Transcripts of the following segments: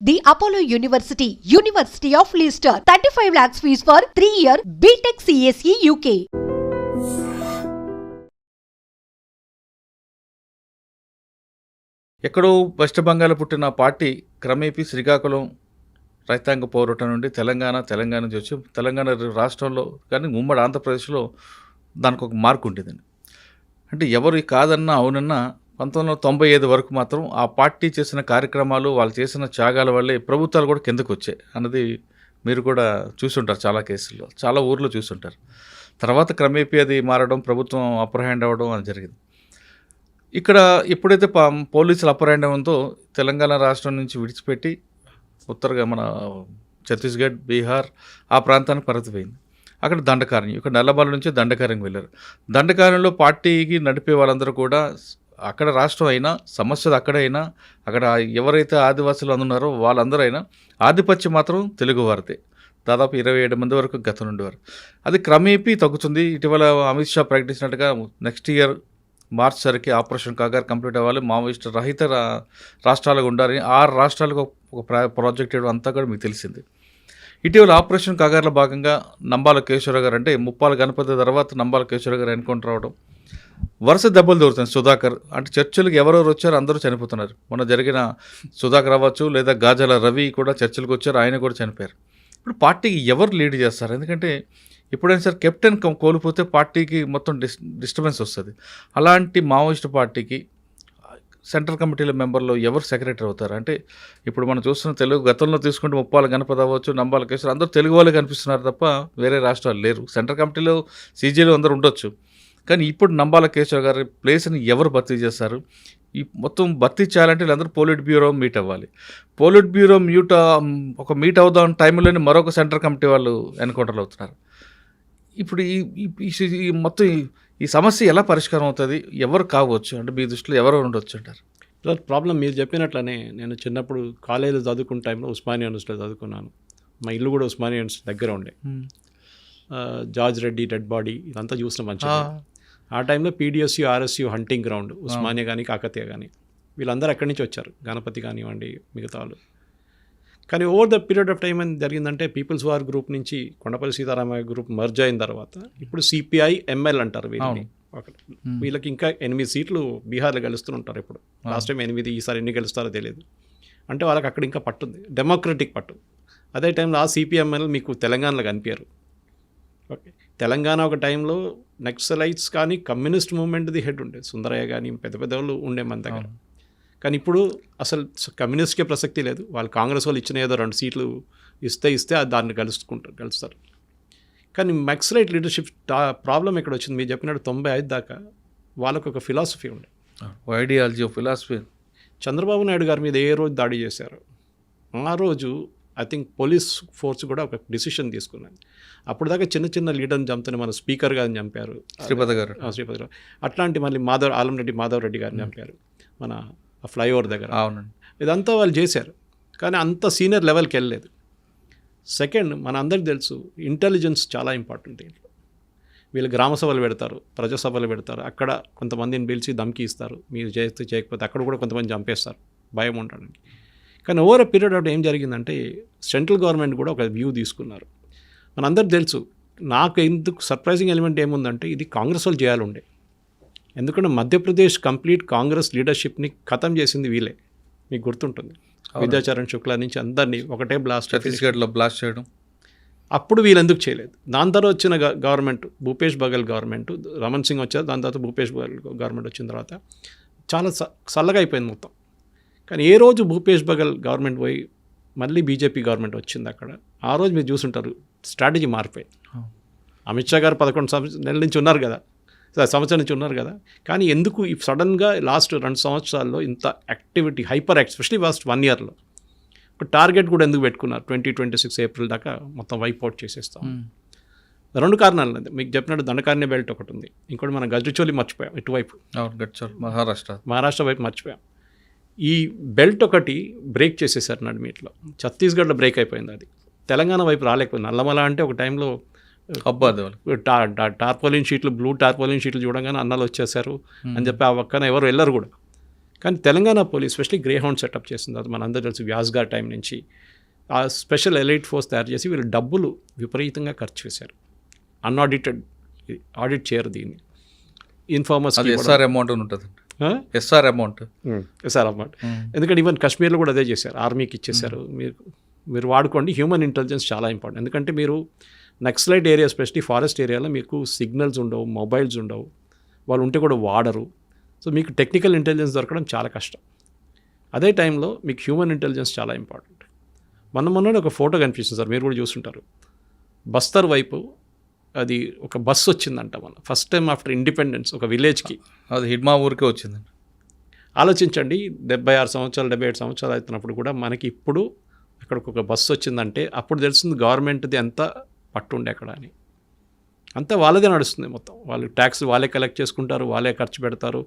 The Apollo University, University of Leicester, 35 lakhs fees for 3 year BTech CSE UK. ఎక్కడో వెస్ట్ బెంగాల్ పుట్టిన party క్రమేపీ శ్రీకాకుళం రైతాంగ పోరాటం నుండి తెలంగాణ తెలంగాణ నుంచి వచ్చి తెలంగాణ రాష్ట్రంలో కానీ ఉమ్మడి ఆంధ్రప్రదేశ్లో దానికి ఒక మార్కు ఉండేదండి అంటే ఎవరు కాదన్నా అవునన్నా పంతొమ్మిది వందల తొంభై ఐదు వరకు మాత్రం ఆ పార్టీ చేసిన కార్యక్రమాలు వాళ్ళు చేసిన త్యాగాల వల్లే ప్రభుత్వాలు కూడా కిందకు వచ్చాయి అన్నది మీరు కూడా చూసుంటారు చాలా కేసుల్లో చాలా ఊర్లో చూసుంటారు. తర్వాత క్రమేపీ అది మారడం ప్రభుత్వం అప్పర్ హ్యాండ్ అవ్వడం అని జరిగింది. ఇక్కడ ఎప్పుడైతే పా- పోలీసులు అప్పర్ హ్యాండ్ అవ్వడంతో తెలంగాణ రాష్ట్రం నుంచి విడిచిపెట్టి ఉత్తరగా మన ఛత్తీస్గఢ్ బీహార్ ఆ ప్రాంతానికి పరిధిపోయింది అక్కడ దండకారణ్యం ఇక్కడ నల్లబాల నుంచి దండకారణ్యం వెళ్ళారు. దండకారణ్యంలో పార్టీకి నడిపే వాళ్ళందరూ కూడా అక్కడ రాష్ట్రం అయినా సమస్యలు అక్కడైనా అక్కడ ఎవరైతే ఆదివాసులు అందున్నారో వాళ్ళందరూ అయినా ఆధిపత్యం మాత్రం తెలుగువారితే దాదాపు ఇరవై ఏడు మంది వరకు గతం ఉండేవారు అది క్రమేపీ తగ్గుతుంది. ఇటీవల అమిత్ షా ప్రకటించినట్టుగా నెక్స్ట్ ఇయర్ మార్చ్ సరికి ఆపరేషన్ కాగారు కంప్లీట్ అవ్వాలి. మావోయిస్ట్ రహిత రా- రాష్ట్రాలుగా ఉండాలని ఆరు రాష్ట్రాలకు ఒక ప్రాజెక్ట్ ఇవ్వడం అంతా కూడా మీకు తెలిసింది. ఇటీవల ఆపరేషన్ కాగార్లో భాగంగా నంబాల కేశవరావు గారు అంటే ముప్పాల గణపతి తర్వాత నంబాల కేశవరావు గారు ఎన్కౌంటర్ అవడం వరుస దెబ్బలు దొరుకుతుంది సుధాకర్ అంటే చర్చలకు ఎవరెవరు వచ్చారో అందరూ చనిపోతున్నారు. మొన్న జరిగిన సుధాకర్ అవ్వచ్చు లేదా గాజాల రవి కూడా చర్చలకు వచ్చారు ఆయన కూడా చనిపోయారు. ఇప్పుడు పార్టీకి ఎవరు లీడ్ చేస్తారు? ఎందుకంటే ఎప్పుడైనా సరే కెప్టెన్ కోల్పోతే పార్టీకి మొత్తం డిస్ డిస్టర్బెన్స్ వస్తుంది. అలాంటి మావోయిస్ట్ పార్టీకి సెంట్రల్ కమిటీల మెంబర్లో ఎవరు సెక్రటరీ అవుతారు? అంటే ఇప్పుడు మనం చూస్తున్న తెలుగు గతంలో తీసుకుంటే ముప్పాల గణపతి అవ్వచ్చు నంబాల అందరూ తెలుగు వాళ్ళే కనిపిస్తున్నారు తప్ప వేరే రాష్ట్రాలు లేరు. సెంట్రల్ కమిటీలో సీజీలో అందరూ ఉండొచ్చు. కానీ ఇప్పుడు నంబాల కేశవ్ గారి ప్లేస్ని ఎవరు భర్తీ చేస్తారు? ఈ మొత్తం భర్తీ చేయాలంటే వీళ్ళందరూ పోలిట్ బ్యూరో మీట్ అవ్వాలి. పోలిట్ బ్యూరో మ్యూట్ ఒక మీట్ అవుదాం టైంలోనే మరొక సెంట్రల్ కమిటీ వాళ్ళు ఎన్కౌంటర్లు అవుతున్నారు. ఇప్పుడు ఈ మొత్తం ఈ- సమస్య ఎలా పరిష్కారం అవుతుంది? ఎవరు కావచ్చు అంటే మీ దృష్టిలో ఎవరు ఉండొచ్చు అంటారు? సార్ ప్రాబ్లం మీరు చెప్పినట్లనే నేను చిన్నప్పుడు కాలేజీలో చదువుకున్న టైంలో ఉస్మానియా యూనివర్సిటీలో చదువుకున్నాను. మా ఇల్లు కూడా ఉస్మానియా యూనివర్సిటీ దగ్గర ఉండే. జార్జ్ రెడ్డి డెడ్ బాడీ ఇదంతా చూసిన మంచిగా. ఆ టైంలో PDSU RSU hunting ground Osmania కానీ కాకతీయ కానీ వీళ్ళందరూ అక్కడి నుంచి వచ్చారు. గణపతి కానివ్వండి మిగతా వాళ్ళు. కానీ over the period of time ఏం జరిగిందంటే పీపుల్స్ వార్ గ్రూప్ నుంచి కొండపల్లి సీతారామయ్య గ్రూప్ మర్జ్ అయిన తర్వాత ఇప్పుడు సిపిఐ ఎంఎల్ అంటారు వీళ్ళని. ఒకటి వీళ్ళకి ఇంకా ఎనిమిది సీట్లు బీహార్లో గెలుస్తుంటారు ఇప్పుడు. లాస్ట్ టైం ఎనిమిది ఈసారి ఎన్ని గెలుస్తారో తెలియదు. అంటే వాళ్ళకి అక్కడ ఇంకా పట్టుంది డెమోక్రటిక్ పట్టు. అదే టైంలో ఆ సిపిఎంఎల్ మీకు తెలంగాణలో కనిపించారు. ఓకే. తెలంగాణ ఒక టైంలో నక్సలైట్స్ కానీ కమ్యూనిస్ట్ మూవ్మెంట్ది హెడ్ ఉండే సుందరయ్య కానీ పెద్ద పెద్ద వాళ్ళు ఉండే మన దగ్గర. కానీ ఇప్పుడు అసలు కమ్యూనిస్ట్కే ప్రసక్తి లేదు. వాళ్ళు కాంగ్రెస్ వాళ్ళు ఇచ్చిన ఏదో రెండు సీట్లు ఇస్తే ఇస్తే దాన్ని గెలుచుకుంటారు గెలుస్తారు. కానీ నక్సలైట్ లీడర్షిప్ ప్రాబ్లం ఎక్కడ వచ్చింది? మీరు చెప్పినట్టు తొంభై ఐదు దాకా వాళ్ళకు ఒక ఫిలాసఫీ ఉండే. Ideology philosophy. చంద్రబాబు నాయుడు గారి మీద ఏ రోజు దాడి చేశారు? ఆ రోజు ఐ థింక్ పోలీస్ ఫోర్స్ కూడా ఒక డిసిషన్ తీసుకున్నది అప్పుడు దాకా చిన్న చిన్న లీడర్ని చంపుతూనే మన స్పీకర్ గారిని చంపారు. శ్రీపద గారు. శ్రీపతి రావు అట్లాంటి మళ్ళీ మాధవ్ ఆలంరెడ్డి మాధవ్ రెడ్డి గారిని చంపారు. మన ఫ్లైఓవర్ దగ్గర. అవునండి. ఇదంతా వాళ్ళు చేశారు. కానీ అంత సీనియర్ లెవెల్కి వెళ్ళలేదు. సెకండ్ మన అందరికి తెలుసు ఇంటెలిజెన్స్ చాలా ఇంపార్టెంట్ దీంట్లో. వీళ్ళు గ్రామ సభలు పెడతారు ప్రజాసభలు పెడతారు. అక్కడ కొంతమందిని పిలిచి ధమ్కి ఇస్తారు. మీరు చేస్తే చేయకపోతే అక్కడ కూడా కొంతమంది చంపేస్తారు. భయం ఉండడానికి. కానీ ఓవర్ పీరియడ్ ఆఫ్ ఏం జరిగిందంటే సెంట్రల్ గవర్నమెంట్ కూడా ఒక వ్యూ తీసుకున్నారు. మనందరికి తెలుసు నాకు ఎందుకు సర్ప్రైజింగ్ ఎలిమెంట్ ఏముందంటే ఇది కాంగ్రెస్ వాళ్ళు చేయాలి ఉండే ఎందుకంటే మధ్యప్రదేశ్ కంప్లీట్ కాంగ్రెస్ లీడర్షిప్ని ఖతం చేసింది వీలే మీకు గుర్తుంటుంది. విద్యాచరణ్ శుక్లా నుంచి అందరినీ ఒకటే బ్లాస్ట్ ఛత్తీస్గఢ్లో బ్లాస్ట్ చేయడం. అప్పుడు వీళ్ళు ఎందుకు చేయలేదు? దాని తర్వాత వచ్చిన గవర్నమెంట్ భూపేష్ బగల్ గవర్నమెంట్ రమణ్ సింగ్ వచ్చారు దాని తర్వాత భూపేష్ బగల్ గవర్నమెంట్ వచ్చిన తర్వాత చాలా స- చల్లగా అయిపోయింది మొత్తం. కానీ ఏ రోజు భూపేష్ బగల్ గవర్నమెంట్ పోయి మళ్ళీ బీజేపీ గవర్నమెంట్ వచ్చింది అక్కడ ఆ రోజు మీరు చూసుంటారు స్ట్రాటజీ మారిపోయింది అమిత్ షా గారు పదకొండు సంవత్సరం నెలల నుంచి ఉన్నారు కదా సంవత్సరం నుంచి ఉన్నారు కదా కానీ ఎందుకు ఈ సడన్గా లాస్ట్ రెండు సంవత్సరాల్లో ఇంత activity hyper especially last one ఇయర్లో ఒక టార్గెట్ కూడా ఎందుకు పెట్టుకున్నారు ట్వంటీ ట్వంటీ సిక్స్ ఏప్రిల్ దాకా మొత్తం వైప్ అవుట్ చేసేస్తాం. రెండు కారణాలు. మీకు చెప్పినట్టు దండకారణ్య బెల్ట్ ఒకటి ఉంది. ఇంకోటి మనం గజచోలి మర్చిపోయాం ఇటువైపు. గడ్చల్ మహారాష్ట్ర. మహారాష్ట్ర వైపు మర్చిపోయాం. ఈ బెల్ట్ ఒకటి బ్రేక్ చేసేసారు నడిమిట్లో ఛత్తీస్గఢ్లో బ్రేక్ అయిపోయింది అది. తెలంగాణ వైపు రాలేకపోయింది. నల్లమల అంటే ఒక టైంలో టార్పోలిన్ షీట్లు బ్లూ టార్పోలిన్ షీట్లు చూడగానే అన్నాలు వచ్చేసారు అని చెప్పి ఆ పక్కన ఎవరు వెళ్ళరు కూడా. కానీ Telangana police specially grey hound setup చేసిన తర్వాత మనందరూ తెలుసు వ్యాస్గార్ టైం నుంచి. ఆ స్పెషల్ ఎలైట్ ఫోర్స్ తయారు చేసి వీళ్ళు డబ్బులు విపరీతంగా ఖర్చు చేశారు. అన్ఆడిటెడ్ ఆడిట్ చేయరు దీన్ని. ఇన్ఫార్మర్స్ అమౌంట్ ఉంటుంది ఎస్ఆర్ అమౌంట్ సార్ అన్నమాట ఎందుకంటే ఈవెన్ కాశ్మీర్లో కూడా అదే చేశారు. ఆర్మీకి ఇచ్చేశారు. మీరు మీరు వాడుకోండి. హ్యూమన్ ఇంటెలిజెన్స్ చాలా ఇంపార్టెంట్ ఎందుకంటే మీరు నక్సలైట్ ఏరియా స్పెషల్లీ ఫారెస్ట్ ఏరియాలో మీకు సిగ్నల్స్ ఉండవు మొబైల్స్ ఉండవు. వాళ్ళు ఉంటే కూడా వాడరు. సో మీకు టెక్నికల్ ఇంటెలిజెన్స్ దొరకడం చాలా కష్టం. అదే టైంలో మీకు హ్యూమన్ ఇంటెలిజెన్స్ చాలా ఇంపార్టెంట్ మొన్న మొన్న ఒక ఫోటో కనిపిస్తుంది సార్. మీరు కూడా చూస్తుంటారు బస్తర్ వైపు అది ఒక బస్సు వచ్చిందంట మన ఫస్ట్ టైం ఆఫ్టర్ ఇండిపెండెన్స్ ఒక విలేజ్కి అది హిడ్మా ఊరికే వచ్చిందండి ఆలోచించండి డెబ్బై ఆరు సంవత్సరాలు డెబ్బై ఏడు సంవత్సరాలు అవుతున్నప్పుడు కూడా మనకి ఇప్పుడు అక్కడికి ఒక బస్సు వచ్చిందంటే అప్పుడు తెలుస్తుంది గవర్నమెంట్ది ఎంత పట్టు ఉండే అక్కడ అని. అంతా వాళ్ళదే నడుస్తుంది మొత్తం. వాళ్ళు ట్యాక్స్ వాళ్ళే కలెక్ట్ చేసుకుంటారు వాళ్ళే ఖర్చు పెడతారు.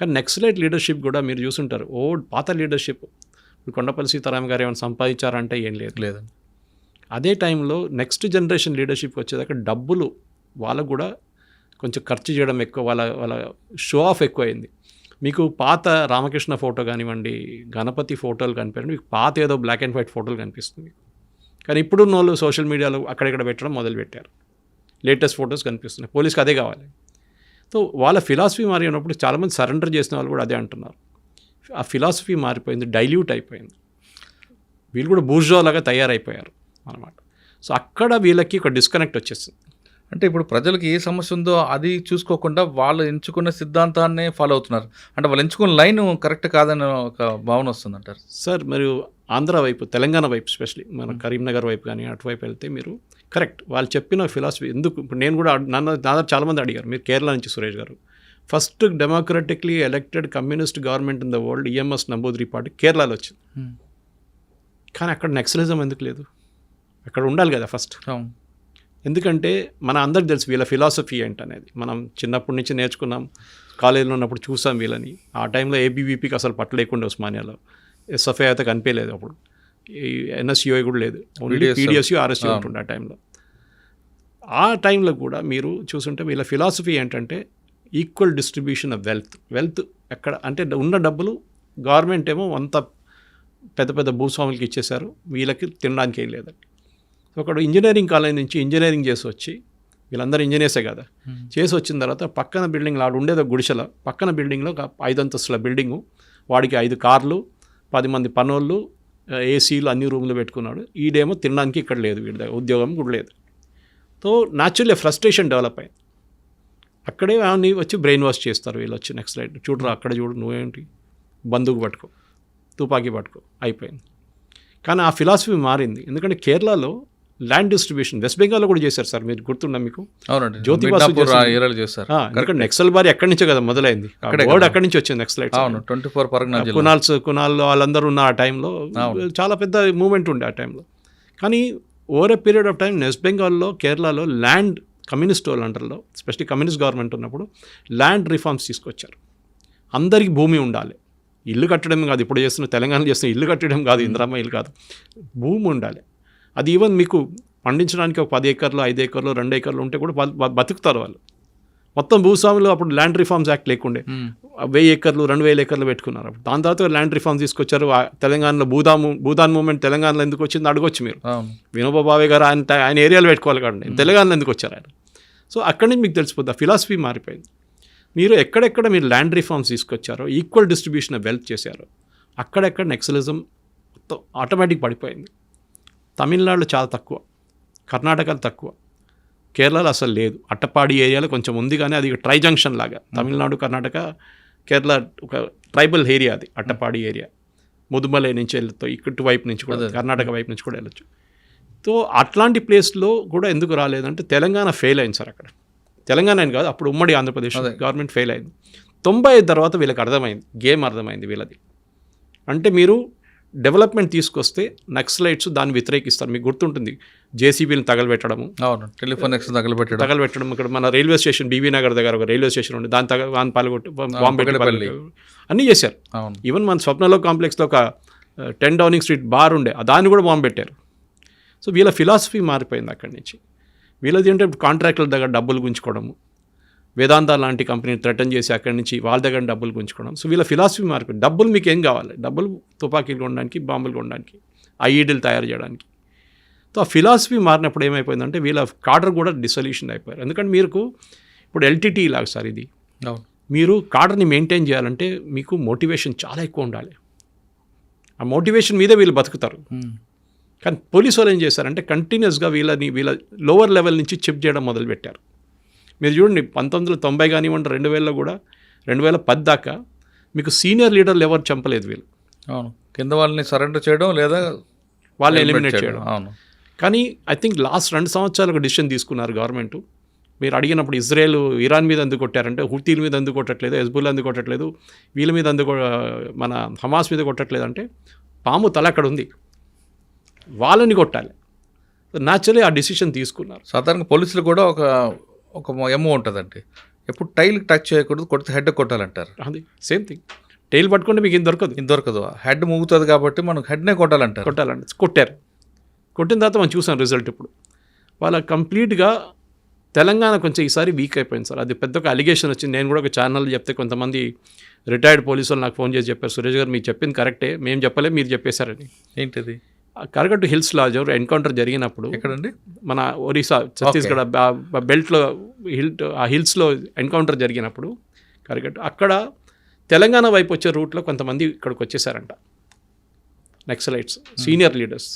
కానీ నెక్స్ట్ లీడర్షిప్ కూడా మీరు చూసుంటారు. ఓ పాత లీడర్షిప్. ఇప్పుడు కొండపల్లి సీతారాం గారు ఏమైనా సంపాదించారంటే ఏం లేదు. లేదండి. అదే టైంలో నెక్స్ట్ జనరేషన్ లీడర్షిప్ వచ్చేదాకా డబ్బులు వాళ్ళకు కూడా కొంచెం ఖర్చు చేయడం ఎక్కువ వాళ్ళ వాళ్ళ షో ఆఫ్ ఎక్కువైంది. మీకు పాత రామకృష్ణ ఫోటో కానివ్వండి గణపతి ఫోటోలు కనిపించండి మీకు పాత ఏదో బ్లాక్ అండ్ వైట్ ఫోటోలు కనిపిస్తుంది. కానీ ఇప్పుడు వాళ్ళు సోషల్ మీడియాలో అక్కడెక్కడ పెట్టడం మొదలుపెట్టారు. లేటెస్ట్ ఫొటోస్ కనిపిస్తున్నాయి. పోలీస్కి అదే కావాలి. సో వాళ్ళ ఫిలాసఫీ మారినప్పుడు చాలామంది సరెండర్ చేసిన వాళ్ళు కూడా అదే అంటున్నారు. ఆ ఫిలాసఫీ మారిపోయింది డైల్యూట్ అయిపోయింది. వీళ్ళు కూడా బూర్జో లాగా తయారైపోయారు. అనమాట సో అక్కడ వీళ్ళకి ఒక డిస్కనెక్ట్ వచ్చేసింది. అంటే ఇప్పుడు ప్రజలకు ఏ సమస్య ఉందో అది చూసుకోకుండా వాళ్ళు ఎంచుకున్న సిద్ధాంతాన్నే ఫాలో అవుతున్నారు. అంటే వాళ్ళు ఎంచుకున్న లైన్ కరెక్ట్ కాదని ఒక భావన వస్తుంది అంటారు సార్ మరియు ఆంధ్ర వైపు తెలంగాణ వైపు స్పెషలీ మన కరీంనగర్ వైపు కానీ అటువైపు వెళ్తే మీరు కరెక్ట్ వాళ్ళు చెప్పిన ఫిలాసఫీ ఎందుకు ఇప్పుడు నేను కూడా నన్ను దగ్గర చాలామంది అడిగారు మీరు కేరళ నుంచి సురేష్ గారు. First democratically elected communist government in the world EMS Namboodiri party కేరళలో వచ్చింది. కానీ అక్కడ నెక్సలిజం ఎందుకు లేదు? అక్కడ ఉండాలి కదా ఫస్ట్ ఎందుకంటే మన అందరికి తెలుసు వీళ్ళ ఫిలాసఫీ ఏంటనేది. మనం చిన్నప్పటి నుంచి నేర్చుకున్నాం కాలేజీలో ఉన్నప్పుడు చూసాం వీళ్ళని. ఆ టైంలో ఏబీవీపీకి అసలు పట్టలేకుండా ఉస్మానియాలో. ఎస్ఎఫ్ఐ అయితే కనిపించలేదు అప్పుడు. ఎన్ఎస్యుఐ కూడా లేదు. ఓన్లీ. PDSU RSU. ఉంటుండే ఆ టైంలో. ఆ టైంలో కూడా మీరు చూసుంటే వీళ్ళ ఫిలాసఫీ ఏంటంటే equal distribution of wealth wealth ఎక్కడ అంటే ఉన్న డబ్బులు గవర్నమెంట్ ఏమో అంత పెద్ద పెద్ద భూస్వాములకి ఇచ్చేశారు. వీళ్ళకి తినడానికి ఏం లేదండి. ఒకడు ఇంజనీరింగ్ కాలేజ్ నుంచి ఇంజనీరింగ్ చేసి వచ్చి వీళ్ళందరూ ఇంజనీర్సే కదా చేసి వచ్చిన తర్వాత పక్కన బిల్డింగ్ ఆడు ఉండేది గుడిసెల పక్కన బిల్డింగ్లో ఒక ఐదు అంతస్తుల బిల్డింగు వాడికి ఐదు కార్లు పది మంది పనోళ్ళు ఏసీలు అన్ని రూములు పెట్టుకున్నాడు. ఈడేమో తినడానికి ఇక్కడ లేదు వీడి దగ్గర ఉద్యోగం కూడా లేదు. సో న్యాచురల్లీ ఫ్రస్ట్రేషన్ డెవలప్ అయింది. అక్కడే ఆమెని వచ్చి బ్రెయిన్ వాష్ చేస్తారు వీళ్ళు వచ్చి నెక్స్ట్ లైట్ చూడరా అక్కడ చూడు నువ్వేంటి? బందూకు పట్టుకో తుపాకీ పట్టుకో అయిపోయింది. కానీ ఆ ఫిలాసఫీ మారింది. ఎందుకంటే కేరళలో ల్యాండ్ డిస్ట్రిబ్యూషన్. వెస్ట్ బెంగాల్లో కూడా చేశారు సార్ మీరు గుర్తుందా మీకు? అవునండి జ్యోతి ఎందుకంటే నెక్సల్ బారి ఎక్కడి నుంచో కదా మొదలైంది. అక్కడే వర్డ్. అక్కడి నుంచి వచ్చింది నెక్స్ట్ అవును ట్వంటీ ఫోర్ కునాల్స్ కునాల్ వాళ్ళందరూ ఉన్న ఆ టైంలో. చాలా పెద్ద మూమెంట్ ఉండే ఆ టైంలో. కానీ over a period of time West బెంగాల్లో కేరళలో ల్యాండ్ కమ్యూనిస్ట్ వాళ్ళ అండర్లో స్పెషల్లీ కమ్యూనిస్ట్ గవర్నమెంట్ ఉన్నప్పుడు ల్యాండ్ రిఫార్మ్స్ తీసుకొచ్చారు. అందరికీ భూమి ఉండాలి. ఇల్లు కట్టడం కాదు ఇప్పుడు చేస్తున్న తెలంగాణ చేస్తున్న ఇల్లు కట్టడం కాదు ఇంద్రమ్మ ఇల్లు కాదు. భూమి ఉండాలి. అది ఈవెన్ మీకు పండించడానికి ఒక పది ఎకర్లు ఐదు ఎకర్లు రెండు ఎకర్లు ఉంటే కూడా బతుకుతారు వాళ్ళు. మొత్తం భూస్వాములు అప్పుడు ల్యాండ్ రిఫార్మ్స్ యాక్ట్ లేకుండే. వెయ్యి ఎకర్లు రెండు వేల ఎకర్లు పెట్టుకున్నారు అప్పుడు. దాని తర్వాత ల్యాండ్ రిఫార్మ్ తీసుకొచ్చారు. తెలంగాణలో భూదా మూ- భూదాన్ మూమెంట్ తెలంగాణలో ఎందుకు వచ్చింది అడగొచ్చు మీరు. వినోబా భావే గారు ఆయన ఆయన ఏరియాలో పెట్టుకోవాలి కదండి తెలంగాణలో ఎందుకు వచ్చారు ఆయన? సో అక్కడి నుంచి మీకు తెలిసిపోద్ది. ఆ ఫిలాసఫీ మారిపోయింది. మీరు ఎక్కడెక్కడ మీరు ల్యాండ్ రిఫార్మ్స్ తీసుకొచ్చారో ఈక్వల్ డిస్ట్రిబ్యూషన్ ఆఫ్ వెల్త్ చేశారో అక్కడెక్కడ నెక్సలిజం మొత్తం ఆటోమేటిక్ పడిపోయింది. తమిళనాడులో చాలా తక్కువ కర్ణాటకలో తక్కువ కేరళలో అసలు లేదు. అట్టపాడి ఏరియాలో కొంచెం ఉంది కానీ అది ట్రై జంక్షన్ లాగా. తమిళనాడు కర్ణాటక కేరళ ఒక ట్రైబల్ ఏరియా అది అట్టపాడి ఏరియా. ముదుమలై నుంచి వెళ్తాం ఇక్కడ వైపు నుంచి కూడా. కర్ణాటక వైపు నుంచి కూడా వెళ్ళొచ్చు. సో అట్లాంటి ప్లేస్లో కూడా ఎందుకు రాలేదంటే తెలంగాణ ఫెయిల్ అయింది సార్ అక్కడ. తెలంగాణ అని కాదు అప్పుడు ఉమ్మడి ఆంధ్రప్రదేశ్. గవర్నమెంట్ ఫెయిల్ అయింది. తొంభై ఐదు తర్వాత వీళ్ళకి అర్థమైంది గేమ్ అర్థమైంది వీళ్ళది. అంటే మీరు డెవలప్మెంట్ తీసుకొస్తే నక్సలైట్స్ దాన్ని వ్యతిరేకిస్తారు. మీకు గుర్తుంటుంది జేసీబీని తగలబెట్టడము. అవును టెలిఫోన్ ఎక్స్ తగలబెట్టడం. తగలబెట్టడం. ఇక్కడ మన రైల్వే స్టేషన్ బీవీ నగర్ దగ్గర ఒక రైల్వే స్టేషన్ ఉంది. దాని తగ దాని పాల్గొట్టి బాంబు అన్నీ చేశారు. ఈవెన్ మన స్వప్నలో కాంప్లెక్స్లో ఒక టెన్ డౌనింగ్ స్ట్రీట్ బార్ ఉండే దాన్ని కూడా బాంబు పెట్టారు. సో వీళ్ళ ఫిలాసఫీ మారిపోయింది అక్కడి నుంచి. వీళ్ళది అంటే కాంట్రాక్టుల దగ్గర డబ్బులు గుంచుకోవడము వేదాంత లాంటి కంపెనీని థ్రెటన్ చేసి అక్కడి నుంచి వాళ్ళ దగ్గర డబ్బులు గుంజుకోవడం. సో వీళ్ళ ఫిలాసఫీ మార్కెట్ డబ్బులు మీకు ఏం కావాలి? డబ్బులు తుపాకీలు కొనడానికి బాంబులు కొనడానికి ఐఈడీలు తయారు చేయడానికి. సో ఆ ఫిలాసఫీ మారినప్పుడు ఏమైపోయిందంటే వీళ్ళ కాడర్ కూడా డిసొల్యూషన్ అయిపోయారు. ఎందుకంటే మీకు ఇప్పుడు ఎల్టీటీ లాగా సార్ ఇది. మీరు కాడర్ని మెయింటైన్ చేయాలంటే మీకు మోటివేషన్ చాలా ఎక్కువ ఉండాలి. ఆ మోటివేషన్ మీదే వీళ్ళు బతుకుతారు. కానీ పోలీసు వాళ్ళు ఏం చేశారంటే కంటిన్యూస్గా వీళ్ళని వీళ్ళ లోవర్ లెవెల్ నుంచి చిప్ చేయడం మొదలుపెట్టారు. మీరు చూడండి పంతొమ్మిది వందల తొంభై కానివ్వండి రెండు వేలలో కూడా రెండు వేల పది దాకా మీకు సీనియర్ లీడర్లు ఎవరు చంపలేదు వీళ్ళు. అవును. కింద వాళ్ళని సరెండర్ చేయడం లేదా వాళ్ళని ఎలిమినేట్ చేయడం. అవును. కానీ ఐ థింక్ లాస్ట్ రెండు సంవత్సరాలకు డిసిషన్ తీసుకున్నారు గవర్నమెంట్. మీరు అడిగినప్పుడు ఇజ్రాయెల్ ఇరాన్ మీద ఎందుకు కొట్టారంటే హుతీల మీద ఎందుకు కొట్టట్లేదు హెజ్బుల్ ఎందుకు కొట్టట్లేదు వీళ్ళ మీద ఎందుకు మన హమాస్ మీద కొట్టట్లేదు అంటే పాము తల అక్కడ ఉంది. వాళ్ళని కొట్టాలి. న్యాచురలీ ఆ డిసిషన్ తీసుకున్నారు. సాధారణంగా పోలీసులు కూడా ఒక ఒక ఎమ్మో ఉంటుందండి. ఎప్పుడు టైల్ టచ్ చేయకూడదు కొడితే హెడ్ కొట్టాలంటారు. అది సేమ్ థింగ్. టైల్ పట్టుకుంటే మీకు ఏం దొరకదు. ఇది దొరకదు. హెడ్ మూగుతుంది కాబట్టి మనం హెడ్నే కొట్టాలంటారు. కొట్టాలండి. కొట్టారు. కొట్టిన తర్వాత మనం చూసాం రిజల్ట్ ఇప్పుడు. వాళ్ళ కంప్లీట్గా తెలంగాణ కొంచెం ఈసారి వీక్ అయిపోయింది సార్. అది పెద్ద ఒక అలిగేషన్ వచ్చింది. నేను కూడా ఒక ఛానల్ చెప్తే కొంతమంది రిటైర్డ్ పోలీసు వాళ్ళు నాకు ఫోన్ చేసి చెప్పారు. సురేష్ గారు మీరు చెప్పింది కరెక్టే. మేము చెప్పలే మీరు చెప్పేశారని. ఏంటిది? కరగట్టు హిల్స్లో ఎవరు ఎన్కౌంటర్ జరిగినప్పుడు ఎక్కడండి? మన ఒరిస్సా ఛత్తీస్గఢ్ బెల్ట్లో హిల్ ఆ హిల్స్లో ఎన్కౌంటర్ జరిగినప్పుడు కరగట్టు. అక్కడ తెలంగాణ వైపు వచ్చే రూట్లో కొంతమంది ఇక్కడికి వచ్చేసారంట. Naxalites senior leaders.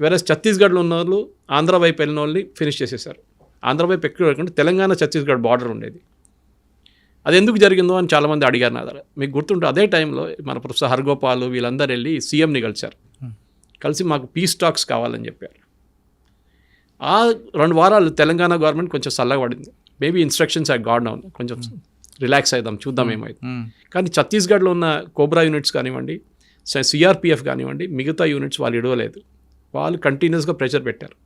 వేరే ఛత్తీస్గఢ్లో ఉన్న వాళ్ళు ఆంధ్ర వైపు వెళ్ళిన వాళ్ళని ఫినిష్ చేసేసారు. ఆంధ్ర వైపు ఎక్కడ వెళ్ళకుండా తెలంగాణ ఛత్తీస్గఢ్ బార్డర్ ఉండేది. అది ఎందుకు జరిగిందో అని చాలామంది అడిగారు నా దగ్గర. మీకు గుర్తుంటే అదే టైంలో మన ప్రొఫెసర్ హర్గోపాల్ వీళ్ళందరూ వెళ్ళి సీఎంని కలిశారు. కలిసి మాకు పీస్ టాక్స్ కావాలని చెప్పారు. ఆ రెండు వారాలు తెలంగాణ గవర్నమెంట్ కొంచెం చల్లగా పడింది. మేబీ ఇన్స్ట్రక్షన్స్ ఆ గాడ్ డౌన్ కొంచెం రిలాక్స్ అవుదాం చూద్దాం ఏమైంది. మ్మ్. కానీ ఛత్తీస్గఢ్లో ఉన్న కోబ్రా యూనిట్స్ కానివ్వండి సిఆర్పిఎఫ్ కానివ్వండి మిగతా యూనిట్స్ వాళ్ళు ఇడవలేదు. వాళ్ళు కంటిన్యూస్గా ప్రెషర్ పెట్టారు.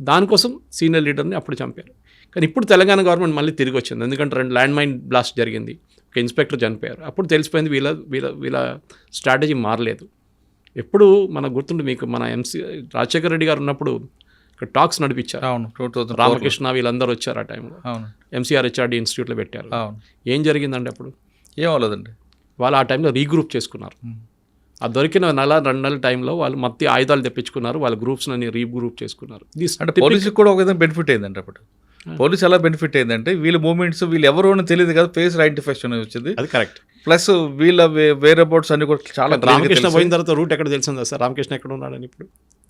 దానికోసం సీనియర్ లీడర్ని అప్పుడు చంపారు. కానీ ఇప్పుడు తెలంగాణ గవర్నమెంట్ మళ్ళీ తిరిగి వచ్చింది. ఎందుకంటే రెండు ల్యాండ్ మైన్ బ్లాస్ట్ జరిగింది. ఒక ఇన్స్పెక్టర్ చనిపోయారు. అప్పుడు తెలిసిపోయింది వీళ్ళ వీళ్ళ వీళ్ళ స్ట్రాటజీ మారలేదు. ఎప్పుడు మనకు గుర్తుంటే మీకు మన ఎంసీ రాజశేఖర రెడ్డి గారు ఉన్నప్పుడు ఇక్కడ టాక్స్ నడిపించారు. అవును టూ రామకృష్ణ వీళ్ళందరూ వచ్చారు ఆ టైంలో అవును. ఎంసీఆర్ హెచ్ఆర్డి ఇన్స్టిట్యూట్లో పెట్టారు. అవును. ఏం జరిగిందండి అప్పుడు? ఏం అవ్వలేదండి. వాళ్ళు ఆ టైంలో రీగ్రూప్ చేసుకున్నారు. ఆ దొరికిన నెల రెండు నెలల టైంలో వాళ్ళు మత్తి ఆయుధాలు తెప్పించుకున్నారు వాళ్ళ గ్రూప్స్ అన్ని రీగ్రూప్ చేసుకున్నారు. This అంటే పోలీసుకి కూడా ఒక విధంగా బెనిఫిట్ అయిందండి అప్పుడు. పోలీస్ ఎలా బెనిఫిట్ అయిందంటే వీళ్ళ మూమెంట్స్ వీళ్ళు ఎవరు అని తెలియదు కదా ఫేస్ ఐడెంటిఫికేషన్ వచ్చింది. అది కరెక్ట్ ప్లస్ వీళ్ళ వేరే బోర్డ్స్ అన్ని కూడా చాలా రామకృష్ణ. పోయిన తర్వాత రూట్ ఎక్కడ తెలిసిందా సార్? రామకృష్ణ ఎక్కడ ఉన్నాడని ఇప్పుడు?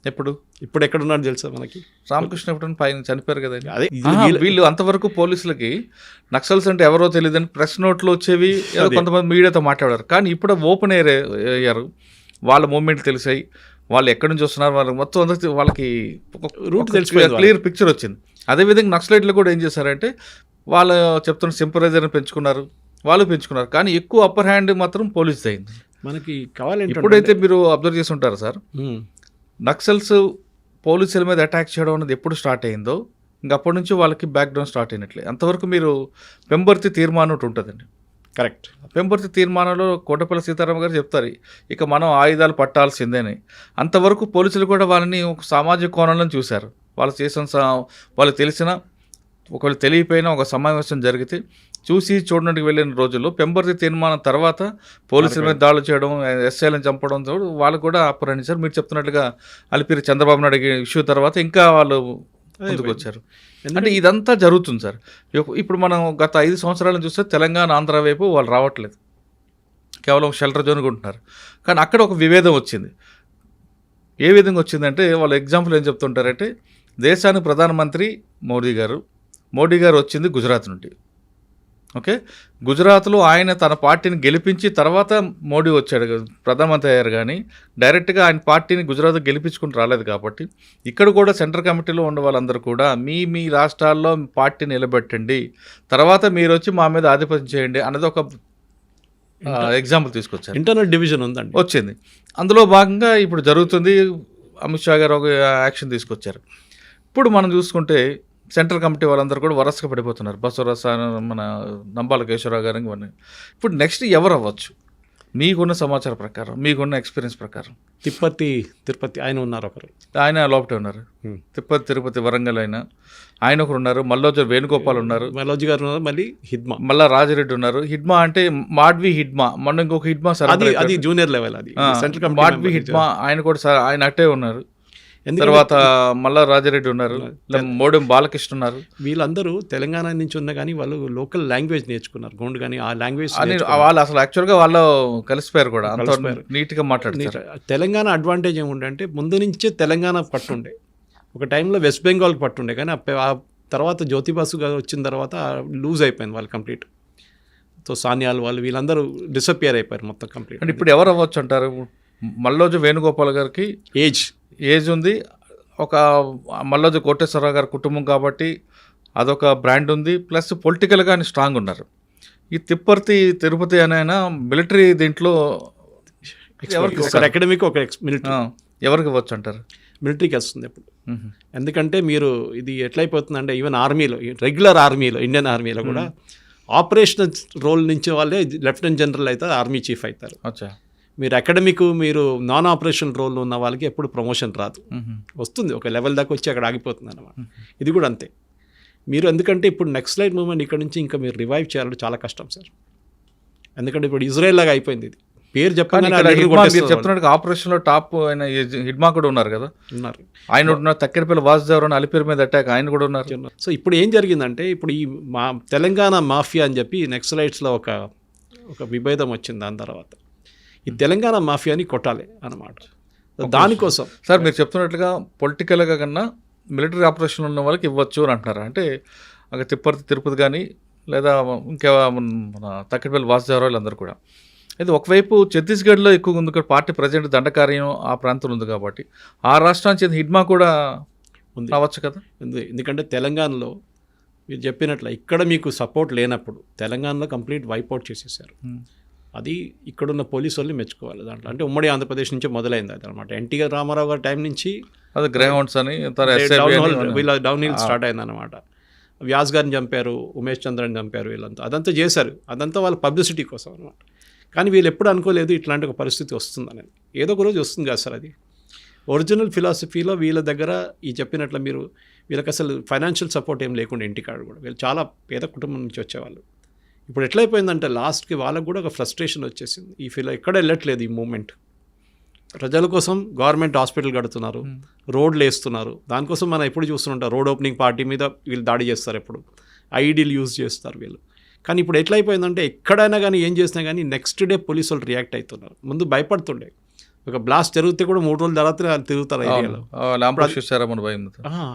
ఎప్పుడు? ఇప్పుడు ఎక్కడ ఉన్నాడు తెలుసా మనకి? రామకృష్ణ ఎప్పుడు పైన చనిపోయారు కదా అదే వీళ్ళు అంతవరకు పోలీసులకి నక్సల్స్ అంటే ఎవరో తెలియదని ప్రెస్ నోట్లు వచ్చేవి కొంతమంది మీడియాతో మాట్లాడారు. కానీ ఇప్పుడు ఓపెన్ ఎయిర్ అయ్యారు. వాళ్ళ మూమెంట్ తెలిసాయి. వాళ్ళు ఎక్కడి నుంచి వస్తున్నారు? వాళ్ళకి మొత్తం అందరికీ వాళ్ళకి Route తెలిసిపోయింది క్లియర్ పిక్చర్ వచ్చింది. అదేవిధంగా నక్సలైట్లు కూడా ఏం చేశారంటే వాళ్ళు చెప్తున్న సింపరైజర్ని పెంచుకున్నారు. వాళ్ళు పెంచుకున్నారు. కానీ ఎక్కువ అప్పర్ హ్యాండ్ మాత్రం పోలీస్ అయింది. మనకి కావాలంటే ఇప్పుడైతే మీరు అబ్జర్వ్ చేసి ఉంటారు సార్ నక్సల్స్ పోలీసుల మీద అటాక్ చేయడం అనేది ఎప్పుడు స్టార్ట్ అయిందో ఇంక అప్పటి నుంచి వాళ్ళకి బ్యాక్గ్రౌండ్ స్టార్ట్ అయినట్లే. అంతవరకు మీరు పెంబర్తి తీర్మానం ఒకటి ఉంటుందండి. కరెక్ట్. పెంబర్తి తీర్మానంలో కోటపల్లి సీతారామ గారు చెప్తారు ఇక మనం ఆయుధాలు పట్టాల్సిందేని. అంతవరకు పోలీసులు కూడా వాళ్ళని ఒక సామాజిక కోణంలో చూశారు. వాళ్ళు చేసిన వాళ్ళకి తెలిసిన ఒకవేళ తెలియపోయినా ఒక సమావేశం జరిగితే చూసి చూడడానికి వెళ్ళిన రోజుల్లో పెంబర్తి తీర్మానం తర్వాత పోలీసుల మీద దాడులు చేయడం ఎస్ఐలను చంపడం వాళ్ళు కూడా అప్పరణించారు మీరు చెప్తున్నట్లుగా అలిపిరి చంద్రబాబు నాయుడు ఇష్యూ తర్వాత ఇంకా వాళ్ళు ముందుకు వచ్చారు. అంటే ఇదంతా జరుగుతుంది సార్. ఇప్పు- ఇప్పుడు మనం గత ఐదు సంవత్సరాలను చూస్తే తెలంగాణ ఆంధ్ర వైపు వాళ్ళు రావట్లేదు. కేవలం షెల్టర్ జోన్గా ఉంటున్నారు. కానీ అక్కడ ఒక విభేదం వచ్చింది. ఏ విధంగా వచ్చిందంటే వాళ్ళ ఎగ్జాంపుల్ ఏం చెప్తుంటారంటే దేశానికి ప్రధానమంత్రి మోడీ గారు మోడీ గారు వచ్చింది గుజరాత్ నుండి. ఓకే? గుజరాత్లో ఆయన తన పార్టీని గెలిపించి తర్వాత మోడీ వచ్చాడు. ప్రధానమంత్రి అయ్యారు కానీ డైరెక్ట్గా ఆయన పార్టీని గుజరాత్ గెలిపించుకుని రాలేదు కాబట్టి ఇక్కడ కూడా సెంట్రల్ కమిటీలో ఉన్న వాళ్ళందరూ కూడా మీ మీ రాష్ట్రాల్లో పార్టీ నిలబెట్టండి. తర్వాత మీరు వచ్చి మా మీద ఆధిపత్యం చేయండి అన్నది ఒక ఎగ్జాంపుల్ తీసుకొచ్చారు. ఇంటర్నల్ డివిజన్ ఉందండి. వచ్చింది. అందులో భాగంగా ఇప్పుడు జరుగుతుంది అమిత్ షా గారు ఒక యాక్షన్ తీసుకొచ్చారు. ఇప్పుడు మనం చూసుకుంటే సెంట్రల్ కమిటీ వాళ్ళందరూ కూడా వరసగా పడిపోతున్నారు. బసవరస మన నంబాల కేశవరావు గారు ఇవన్నీ. ఇప్పుడు నెక్స్ట్ ఎవరు అవ్వచ్చు మీకున్న సమాచార ప్రకారం మీకున్న ఎక్స్పీరియన్స్ ప్రకారం. తిప్పతి తిరుపతి ఆయన ఉన్నారు ఒకరు. ఆయన లోపటే ఉన్నారు. Hmm. తిరుపతి తిరుపతి వరంగల్ అయినా. ఆయన ఒకరు ఉన్నారు. మల్లోజ వేణుగోపాల్ ఉన్నారు. మెలోజీ గారు ఉన్నారు మళ్ళీ హిద్మా మళ్ళా రాజిరెడ్డి ఉన్నారు. హిడ్మా అంటే మాడ్వి హిడ్మా. మొన్న ఇంకొక హిడ్మా సార్ అది అది జూనియర్ లెవెల్ అది. సెంట్రల్ మాడ్వి హిడ్మా. ఆయన కూడా సార్ ఆయన అట్టే ఉన్నారు. తర్వాత మల్లా రాజిరెడ్డి ఉన్నారు మోడెం బాలకృష్ణ ఉన్నారు. వీళ్ళందరూ తెలంగాణ నుంచి ఉన్న కానీ వాళ్ళు లోకల్ లాంగ్వేజ్ నేర్చుకున్నారు గోండ్ కానీ ఆ లాంగ్వేజ్ వాళ్ళు అసలు యాక్చువల్గా వాళ్ళు కలిసిపోయారు కూడా. నీట్గా మాట్లాడతారు. తెలంగాణ అడ్వాంటేజ్ ఏముండంటే ముందు నుంచే తెలంగాణ పట్టుండే. ఒక టైంలో వెస్ట్ బెంగాల్కి పట్టుండే కానీ ఆ తర్వాత జ్యోతిబాసు గారు వచ్చిన తర్వాత లూజ్ అయిపోయింది వాళ్ళు కంప్లీట్ సో సాన్యాలు వాళ్ళు వీళ్ళందరూ డిసపియర్ అయిపోయారు మొత్తం కంప్లీట్ అంటే ఇప్పుడు ఎవరు అవ్వచ్చు అంటారు? మల్లోజు వేణుగోపాల్ గారికి ఏజ్ ఏజ్ ఉంది. ఒక మల్లోజు కోటేశ్వరరావు గారి కుటుంబం కాబట్టి అదొక బ్రాండ్ ఉంది. ప్లస్ పొలిటికల్గా ఆయన స్ట్రాంగ్ ఉన్నారు. ఈ తిప్పర్తి తిరుపతి అని ఆయన మిలిటరీ దీంట్లో ఎవరికి అకాడమిక్ ఒక మిలిటరీ ఎవరికి ఇవ్వచ్చు అంటారు? మిలిటరీకి వస్తుంది ఇప్పుడు. ఎందుకంటే మీరు ఇది ఎట్లయిపోతుందంటే ఈవెన్ ఆర్మీలో రెగ్యులర్ ఆర్మీలో ఇండియన్ ఆర్మీలో కూడా ఆపరేషనల్ రోల్ నుంచి వాళ్ళే లెఫ్టినెంట్ జనరల్ అవుతారు ఆర్మీ చీఫ్ అవుతారు. అచ్చా. మీరు అకాడమిక్ మీరు నాన్ ఆపరేషన్ రోల్ ఉన్న వాళ్ళకి ఎప్పుడు ప్రమోషన్ రాదు. వస్తుంది. ఒక లెవెల్ దాకా వచ్చి అక్కడ ఆగిపోతుంది అనమాట ఇది కూడా అంతే. మీరు ఎందుకంటే ఇప్పుడు నెక్స్ట్ లైట్ మూమెంట్ ఇక్కడ నుంచి ఇంకా మీరు రివైవ్ చేయాలంటే చాలా కష్టం సార్. ఎందుకంటే ఇప్పుడు ఇజ్రాయెల్ లాగా అయిపోయింది ఇది. పేరు చెప్తున్నట్టు ఆపరేషన్లో టాప్ ఆయన హిడ్మా కూడా ఉన్నారు కదా. ఉన్నారు. ఆయన ఉన్నారు. తక్కెరపల్లి వాసుదేవర్ అని అలిపేరు మీద అటాక్ ఆయన కూడా ఉన్నారు. సో ఇప్పుడు ఏం జరిగిందంటే ఇప్పుడు ఈ మా తెలంగాణ మాఫియా అని చెప్పి నెక్సలైట్స్లో ఒక ఒక విభేదం వచ్చింది దాని తర్వాత. ఈ తెలంగాణ మాఫియాని కొట్టాలి అన్నమాట. దానికోసం సార్ మీరు చెప్తున్నట్లుగా పొలిటికల్గా కన్నా మిలిటరీ ఆపరేషన్ ఉన్న వాళ్ళకి ఇవ్వచ్చు అని అంటున్నారు? అంటే అక్కడ తిరుపతి తిరుపతి కానీ లేదా ఇంకా మన తక్కడిపల్లి వాసుదేవరావు వీళ్ళందరూ కూడా. అయితే ఒకవైపు ఛత్తీస్గఢ్లో ఎక్కువ ఉంది పార్టీ ప్రజెంట్ దండకార్యం ఆ ప్రాంతంలో ఉంది కాబట్టి. ఆ రాష్ట్రానికి చెందిన హిడ్మా కూడా ఉంది. రావచ్చు కదా? ఉంది. ఎందుకంటే తెలంగాణలో మీరు చెప్పినట్ల ఇక్కడ మీకు సపోర్ట్ లేనప్పుడు తెలంగాణలో కంప్లీట్ వైపౌట్ చేసేసారు. అది ఇక్కడున్న పోలీసు వాళ్ళని మెచ్చుకోవాలి దాంట్లో. అంటే ఉమ్మడి ఆంధ్రప్రదేశ్ నుంచి మొదలైంది అది అనమాట ఎన్టీఆర్ రామారావు గారి టైం నుంచి అది గ్రేహౌండ్స్ అని. వీళ్ళ డౌన్ హిల్ స్టార్ట్ అయిందన్నమాట వ్యాస్ గారిని చంపారు ఉమేష్ చంద్రని చంపారు వీళ్ళంతా. అదంతా చేశారు. అదంతా వాళ్ళ పబ్లిసిటీ కోసం అనమాట కానీ వీళ్ళు ఎప్పుడు అనుకోలేదు ఇట్లాంటి ఒక పరిస్థితి వస్తుందని ఏదో ఒక రోజు వస్తుంది కదా సార్ అది. ఒరిజినల్ ఫిలాసఫీలో వీళ్ళ దగ్గర ఈ చెప్పినట్లు మీరు వీళ్ళకి అసలు ఫైనాన్షియల్ సపోర్ట్ ఏం లేకుండా ఇంటికాడ కూడా. వీళ్ళు చాలా పేద కుటుంబం నుంచి వచ్చేవాళ్ళు. ఇప్పుడు ఎట్లయిపోయిందంటే లాస్ట్కి వాళ్ళకు కూడా ఒక ఫ్రస్ట్రేషన్ వచ్చేసింది. ఈ ఫీల్ ఎక్కడ వెళ్ళట్లేదు ఈ మూమెంట్. ప్రజల కోసం గవర్నమెంట్ హాస్పిటల్ కడుతున్నారు రోడ్లు వేస్తున్నారు. దానికోసం మనం ఎప్పుడు చూస్తుంటాం రోడ్ ఓపెనింగ్ పార్టీ మీద వీళ్ళు దాడి చేస్తారు ఎప్పుడు. ఐడీలు యూజ్ చేస్తారు వీళ్ళు. కానీ ఇప్పుడు ఎట్లయిపోయిందంటే ఎక్కడైనా కానీ ఏం చేసినా కానీ నెక్స్ట్ డే పోలీసు వాళ్ళు రియాక్ట్ అవుతున్నారు ముందు భయపడుతుండే. ఒక బ్లాస్ట్ జరిగితే కూడా మూడు రోజుల తర్వాత వాళ్ళు తిరుగుతారు ఏరియాలో.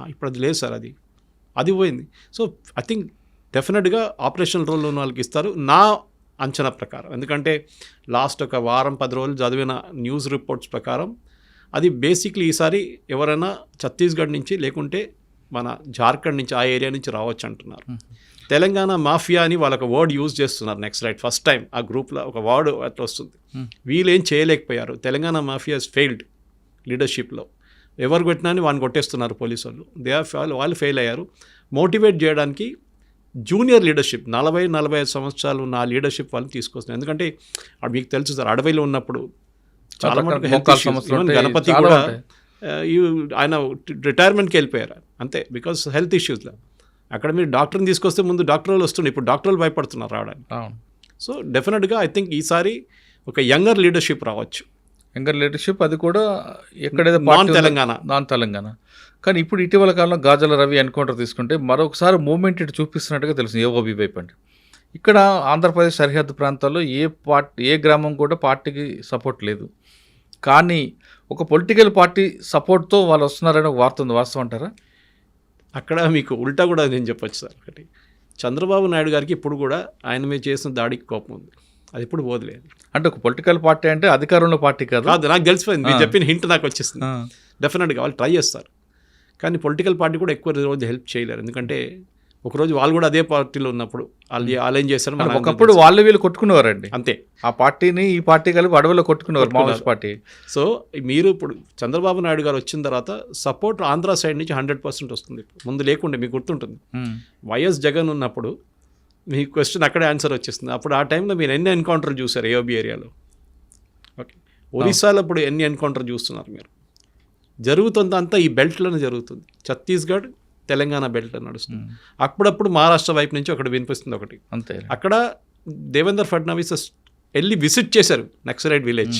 ఇప్పుడు అది లేదు సార్ అది. అది పోయింది. సో ఐ థింక్ డెఫినెట్గా ఆపరేషన్ రోల్ ఉన్న వాళ్ళకి ఇస్తారు. నా అంచనా ప్రకారం. ఎందుకంటే లాస్ట్ ఒక వారం పది రోజులు చదివిన న్యూస్ రిపోర్ట్స్ ప్రకారం అది బేసిక్లీ ఈసారి ఎవరైనా ఛత్తీస్గఢ్ నుంచి లేకుంటే మన జార్ఖండ్ నుంచి ఆ ఏరియా నుంచి రావచ్చు అంటున్నారు. తెలంగాణ మాఫియా అని వాళ్ళకి వర్డ్ యూజ్ చేస్తున్నారు నెక్స్ట్ రైట్. ఫస్ట్ టైం ఆ గ్రూప్లో ఒక వర్డ్ అట్లా వస్తుంది. వీళ్ళు ఏం చేయలేకపోయారు. తెలంగాణ మాఫియా ఫెయిల్డ్ లీడర్షిప్లో. ఎవరు కొట్టినా అని వాడిని కొట్టేస్తున్నారు పోలీసు వాళ్ళు దే ఆర్ వాళ్ళు ఫెయిల్ అయ్యారు. మోటివేట్ చేయడానికి జూనియర్ లీడర్షిప్ నలభై నలభై ఐదు సంవత్సరాలు ఉన్న ఆ లీడర్షిప్ వాళ్ళని తీసుకొస్తున్నారు ఎందుకంటే అది మీకు తెలుసు సార్ అడవిలో ఉన్నప్పుడు చాలా మటుకు even ఉంటాయి, గణపతి కూడా ఆయన రిటైర్మెంట్కి వెళ్ళిపోయారు అంతే. బికాస్ హెల్త్ ఇష్యూస్లో అక్కడ మీరు డాక్టర్ని తీసుకొస్తే ముందు డాక్టర్ వాళ్ళు వస్తుండే ఇప్పుడు డాక్టర్ భయపడుతున్నారు రావడానికి. సో డెఫినెట్గా ఐ థింక్ ఈసారి ఒక యంగర్ లీడర్షిప్ రావచ్చు. ఇంకా లీడర్షిప్ అది కూడా ఎక్కడైతే నాన్ తెలంగాణ. నాన్ తెలంగాణ. కానీ ఇప్పుడు ఇటీవల కాలంలో గాజల రవి ఎన్కౌంటర్ తీసుకుంటే మరొకసారి మూమెంట్ ఇటు చూపిస్తున్నట్టుగా తెలుస్తుంది ఏఓబి వైపు అంటే. ఇక్కడ ఆంధ్రప్రదేశ్ సరిహద్దు ప్రాంతాల్లో ఏ పార్టీ ఏ గ్రామం కూడా పార్టీకి సపోర్ట్ లేదు. కానీ ఒక పొలిటికల్ పార్టీ సపోర్ట్తో వాళ్ళు వస్తున్నారని ఒక వార్త ఉంది వాస్తవం అంటారా? అక్కడ మీకు ఉల్టా కూడా నేను చెప్పొచ్చు సార్ ఒకటి. చంద్రబాబు నాయుడు గారికి ఇప్పుడు కూడా ఆయన మీద చేసిన దాడికి కోపం ఉంది. అది ఇప్పుడు పోదులేదు. అంటే ఒక పొలిటికల్ పార్టీ అంటే అధికారంలో పార్టీ కాదు? కాదు నాకు తెలిసిపోయింది. మీరు. చెప్పిన హింట్ నాకు వచ్చేసింది. ఆ. డెఫినెట్గా వాళ్ళు ట్రై చేస్తారు. కానీ పొలిటికల్ పార్టీ కూడా ఎక్కువ రోజు హెల్ప్ చేయలేరు. ఎందుకంటే ఒకరోజు వాళ్ళు కూడా అదే పార్టీలో ఉన్నప్పుడు వాళ్ళు వాళ్ళు ఏం మనకు ఒకప్పుడు వాళ్ళు వీళ్ళు కొట్టుకునేవారండి. అంతే. ఆ పార్టీని ఈ పార్టీ కలిపి అడవిలో కొట్టుకునేవారు మావోయిస్ట్ పార్టీ. సో మీరు ఇప్పుడు చంద్రబాబు నాయుడు గారు వచ్చిన తర్వాత సపోర్ట్ ఆంధ్ర సైడ్ నుంచి హండ్రెడ్ పర్సెంట్ వస్తుంది. ముందు లేకుండే మీకు గుర్తుంటుంది. వైఎస్ జగన్ ఉన్నప్పుడు మీ క్వశ్చన్ అక్కడే ఆన్సర్ వచ్చేస్తుంది. అప్పుడు ఆ టైంలో మీరు ఎన్ని ఎన్కౌంటర్లు చూసారు ఏఓబి ఏరియాలో ఒరిస్సాలో ఇప్పుడు ఎన్ని ఎన్కౌంటర్ చూస్తున్నారు మీరు? జరుగుతుంది అంతా ఈ బెల్ట్లోనే జరుగుతుంది. ఛత్తీస్గఢ్ తెలంగాణ బెల్ట్లో నడుస్తుంది. అప్పుడప్పుడు మహారాష్ట్ర వైపు నుంచి ఒకటి వినిపిస్తుంది ఒకటి. అంతే అక్కడ దేవేందర్ ఫడ్నవీస్ వెళ్ళి విజిట్ చేశారు నక్సలైట్ విలేజ్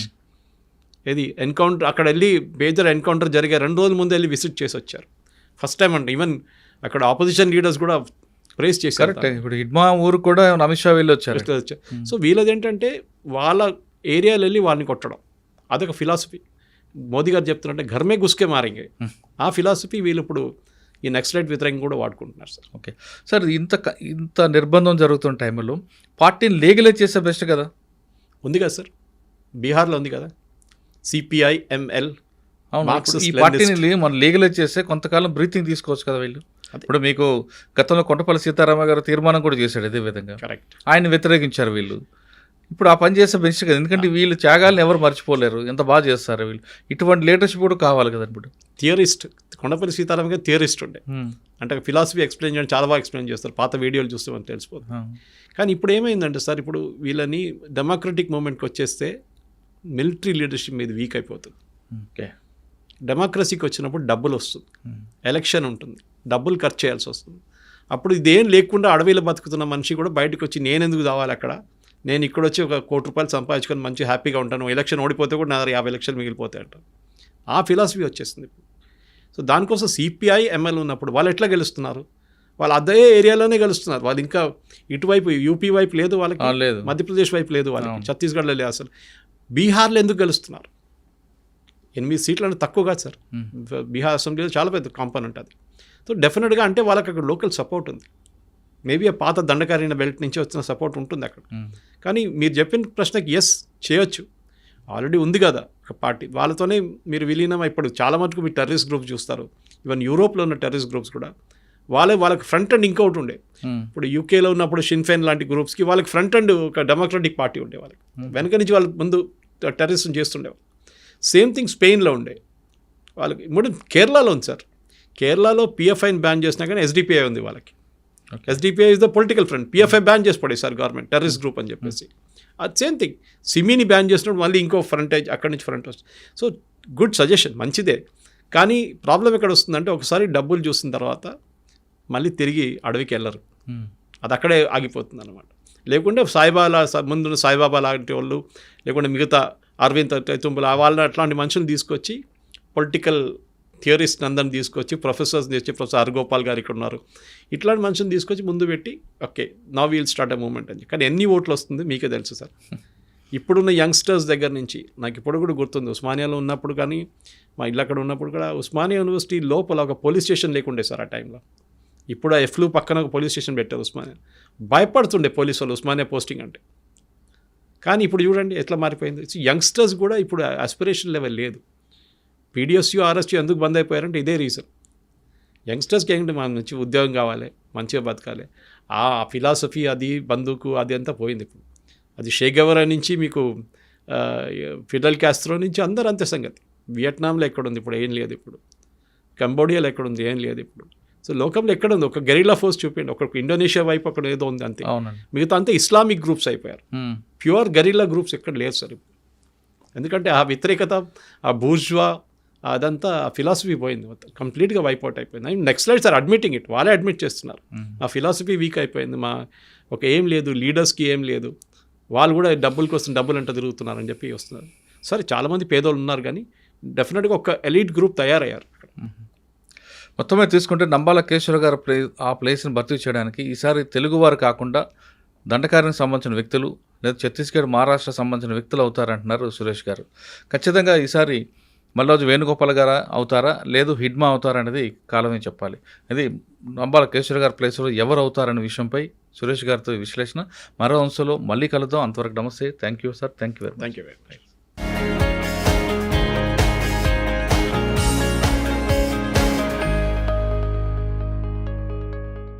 ఇది ఎన్కౌంటర్ అక్కడ వెళ్ళి మేజర్ ఎన్కౌంటర్ జరిగే రెండు రోజుల ముందు వెళ్ళి విజిట్ చేసి వచ్చారు. ఫస్ట్ టైం అండి. ఈవెన్ అక్కడ ఆపోజిషన్ లీడర్స్ కూడా ప్రేస్ చేశారు కరెక్ట్ ఇప్పుడు హిడ్మా ఊరు కూడా అమిత్ షా వెళ్ళి వచ్చారు. సో వీళ్ళది ఏంటంటే వాళ్ళ ఏరియాలో వెళ్ళి వాళ్ళని కొట్టడం. అదొక ఫిలాసఫీ మోదీ గారు చెప్తున్నట్టే ఘర్మే గుస్కే మారింగే. ఆ ఫిలాసఫీ వీళ్ళు ఇప్పుడు ఈ నక్సలైట్ వ్యతిరేకంగా కూడా వాడుకుంటున్నారు సార్ ఓకే సార్ ఇంత ఇంత నిర్బంధం జరుగుతున్న టైంలో పార్టీని లీగలైజ్ చేస్తే బెస్ట్ కదా? ఉంది కదా సార్ బీహార్లో ఉంది కదా. సిపిఐ ఎంఎల్ అవును ఈ పార్టీని మనం లీగలైజ్ చేస్తే కొంతకాలం బ్రీతింగ్ తీసుకోవచ్చు కదా వీళ్ళు. ఇప్పుడు మీకు గతంలో కొండపల్లి సీతారామ గారు తీర్మానం కూడా చేశాడు ఇదే విధంగా. కరెక్ట్. ఆయన వ్యతిరేకించారు వీళ్ళు. ఇప్పుడు ఆ పని చేస్తే బెస్ట్ కదా ఎందుకంటే వీళ్ళు త్యాగాలను ఎవరు మర్చిపోలేరు. ఎంత బాగా చేస్తారు వీళ్ళు. ఇటువంటి లీడర్షిప్ కూడా కావాలి కదా ఇప్పుడు. థియరిస్ట్ కొండపల్లి సీతారాం గారు థియరిస్ట్ ఉండే. అంటే ఫిలాసఫీ ఎక్స్ప్లెయిన్ చేయడం చాలా బాగా ఎక్స్ప్లెయిన్ చేస్తారు. పాత వీడియోలు చూస్తే మనకు తెలిసిపోతుంది. కానీ ఇప్పుడు ఏమైందంటే సార్ ఇప్పుడు వీళ్ళని డెమోక్రటిక్ మూమెంట్కి వచ్చేస్తే మిలిటరీ లీడర్షిప్ మీద వీక్ అయిపోతుంది. ఓకే. డెమోక్రసీకి వచ్చినప్పుడు డబ్బులు వస్తుంది. ఎలక్షన్ ఉంటుంది. డబ్బులు ఖర్చు చేయాల్సి వస్తుంది. అప్పుడు ఇదేం లేకుండా అడవిలో బతుకుతున్న మనిషి కూడా బయటకు వచ్చి నేను ఎందుకు కావాలి అక్కడ? నేను ఇక్కడ వచ్చి ఒక కోటి రూపాయలు సంపాదించుకొని మంచి హ్యాపీగా ఉంటాను. ఎలక్షన్ ఓడిపోతే కూడా నా దగ్గర యాభై లక్షలు మిగిలిపోతాయి అంట ఆ ఫిలాసఫీ వచ్చేసింది ఇప్పుడు. సో దానికోసం సిపిఐ ఎంఎల్ ఉన్నప్పుడు వాళ్ళు ఎట్లా గెలుస్తున్నారు? వాళ్ళు అదే ఏరియాలోనే గెలుస్తున్నారు. వాళ్ళు ఇంకా ఇటువైపు యూపీ వైపు లేదు వాళ్ళకి. లేదు. మధ్యప్రదేశ్ వైపు లేదు వాళ్ళకి. ఛత్తీస్గఢ్లో లేదు అసలు. బీహార్లో ఎందుకు గెలుస్తున్నారు? ఎనిమిది సీట్లు అంటే తక్కువ కాదు సార్. బీహార్ అసెంబ్లీలో చాలా పెద్ద కాంపోనెంట్ అది సో డెఫినెట్గా అంటే వాళ్ళకి అక్కడ లోకల్ సపోర్ట్ ఉంది. మేబీ ఆ పాత దండకారిన బెల్ట్ నుంచి వచ్చిన సపోర్ట్ ఉంటుంది అక్కడ. కానీ మీరు చెప్పిన ప్రశ్నకి ఎస్ చేయొచ్చు. ఆల్రెడీ ఉంది కదా ఒక పార్టీ. వాళ్ళతోనే మీరు విలీనం ఇప్పుడు చాలా మటుకు మీరు టెర్రరిస్ట్ గ్రూప్స్ చూస్తారు. ఈవెన్ యూరోప్లో ఉన్న టెర్రరిస్ట్ గ్రూప్స్ కూడా. వాళ్ళే వాళ్ళకి ఫ్రంట్ అండ్ ఇంకోటి ఉండే. ఇప్పుడు యూకేలో ఉన్నప్పుడు షిన్ఫెన్ లాంటి గ్రూప్స్కి వాళ్ళకి ఫ్రంట్ అండ్ ఒక డెమోక్రటిక్ పార్టీ ఉండే వాళ్ళకి. వెనక నుంచి వాళ్ళ ముందు టెర్రరిస్ట్ చేస్తుండేవాళ్ళు సేమ్ థింగ్ స్పెయిన్లో ఉండే. వాళ్ళకి ఇప్పుడు కేరళలో ఉంది సార్. కేరళలో పిఎఫ్ఐని బ్యాన్ చేసినా కానీ ఎస్డిపిఐ ఉంది వాళ్ళకి. SDPI is the political front PFI ban చేసి పడేసారు గవర్నమెంట్ టెర్రరిస్ట్ గ్రూప్ అని చెప్పేసి. అది సేమ్ థింగ్ సిమీని బ్యాన్ చేసినప్పుడు మళ్ళీ ఇంకో ఫ్రంటేజ్ అక్కడి నుంచి ఫ్రంట్ వస్తుంది. సో గుడ్ సజెషన్ మంచిదే. కానీ ప్రాబ్లం ఎక్కడ వస్తుందంటే ఒకసారి డబ్బులు చూసిన తర్వాత మళ్ళీ తిరిగి అడవికి వెళ్ళరు. అది అక్కడే ఆగిపోతుంది అనమాట లేకుంటే సాయిబాబా ముందున్న సాయిబాబా లాంటి వాళ్ళు లేకుంటే మిగతా అరవింద్ తుంపుల వాళ్ళ అట్లాంటి మనుషులు తీసుకొచ్చి పొలిటికల్ థియరిస్ట్ అందరిని తీసుకొచ్చి ప్రొఫెసర్స్ తెచ్చి ప్రొఫెసర్ హరిగోపాల్ గారు ఇక్కడ ఉన్నారు. ఇట్లాంటి మనుషులు తీసుకొచ్చి ముందు పెట్టి ఓకే నా వీల్ స్టార్ట్ అ మూమెంట్ అని కానీ ఎన్ని ఓట్లు వస్తుంది మీకే తెలుసు సార్. ఇప్పుడున్న యంగ్స్టర్స్ దగ్గర నుంచి నాకు ఇప్పుడు కూడా గుర్తుంది ఉస్మానియాలో ఉన్నప్పుడు కానీ మా ఇల్లు అక్కడ ఉన్నప్పుడు కూడా ఉస్మానియా యూనివర్సిటీ లోపల ఒక పోలీస్ స్టేషన్ లేకుండే సార్ ఆ టైంలో. ఇప్పుడు ఆ ఎఫ్లు పక్కన ఒక పోలీస్ స్టేషన్ పెట్టారు ఉస్మానియా. భయపడుతుండే పోలీసు వాళ్ళు ఉస్మానియా పోస్టింగ్ అంటే. కానీ ఇప్పుడు చూడండి ఎట్లా మారిపోయింది. యంగ్స్టర్స్ కూడా ఇప్పుడు ఆస్పిరేషన్ లెవెల్ లేదు. పీడిఎస్యూ ఆర్ఎస్యూ ఎందుకు బంద్ అయిపోయారంటే ఇదే రీజన్. యంగ్స్టర్స్కి ఏంటంటే మన మంచి ఉద్యోగం కావాలి మంచిగా బతకాలి. ఆ ఫిలాసఫీ అది బందుకు అది అంతా పోయింది ఇప్పుడు. అది షేగవరా నుంచి మీకు ఫిడల్ క్యాస్ట్రో నుంచి అందరూ అంతే సంగతి. వియట్నాంలో ఎక్కడుంది ఇప్పుడు? ఏం లేదు ఇప్పుడు. కంబోడియాలో ఎక్కడుంది ఏం లేదు ఇప్పుడు. సో లోకంలో ఎక్కడ ఉంది? ఒక గెరిలా ఫోర్స్ చూపిండి ఒక ఇండోనేషియా వైపు అక్కడ ఏదో ఉంది అంతే. మిగతా అంతా ఇస్లామిక్ గ్రూప్స్ అయిపోయారు. ప్యూర్ గరిల్లా గ్రూప్స్ ఎక్కడ లేవు సార్ ఎందుకంటే ఆ వ్యతిరేకత ఆ బూర్జ్వా అదంతా ఆ ఫిలాసఫీ పోయింది మొత్తం. కంప్లీట్గా వైప్అవుట్ అయిపోయింది. And next light sir admitting it వాళ్ళే అడ్మిట్ చేస్తున్నారు. ఆ ఫిలాసఫీ వీక్ అయిపోయింది. మా ఒక ఏం లేదు లీడర్స్కి ఏం లేదు. వాళ్ళు కూడా డబ్బుల కోసం డబ్బులు అంట తిరుగుతున్నారని చెప్పి వస్తున్నారు. సరే చాలామంది పేదోళ్ళు ఉన్నారు కానీ డెఫినెట్గా ఒక ఎలీట్ గ్రూప్ తయారయ్యారు మొత్తం మీద తీసుకుంటే నంబాల కేశవ గారు ప్లే ఆ ప్లేస్ని భర్తీ చేయడానికి ఈసారి తెలుగువారు కాకుండా దండకారికి సంబంధించిన వ్యక్తులు లేదా ఛత్తీస్గఢ్ మహారాష్ట్ర సంబంధించిన వ్యక్తులు అవుతారంటున్నారు సురేష్ గారు. ఖచ్చితంగా ఈసారి మల్లోజు వేణుగోపాల్ గారు అవుతారా? లేదు హిడ్మా అవుతారా అనేది కాలమే చెప్పాలి. అది నంబాల కేశవ గారి ప్లేస్లో ఎవరు అవుతారనే విషయంపై సురేష్ గారితో విశ్లేషణ. మరో అంశంలో మళ్ళీ కలుద్దాం. అంతవరకు నమస్తే. Thank you sir. Thank you very thank you very much.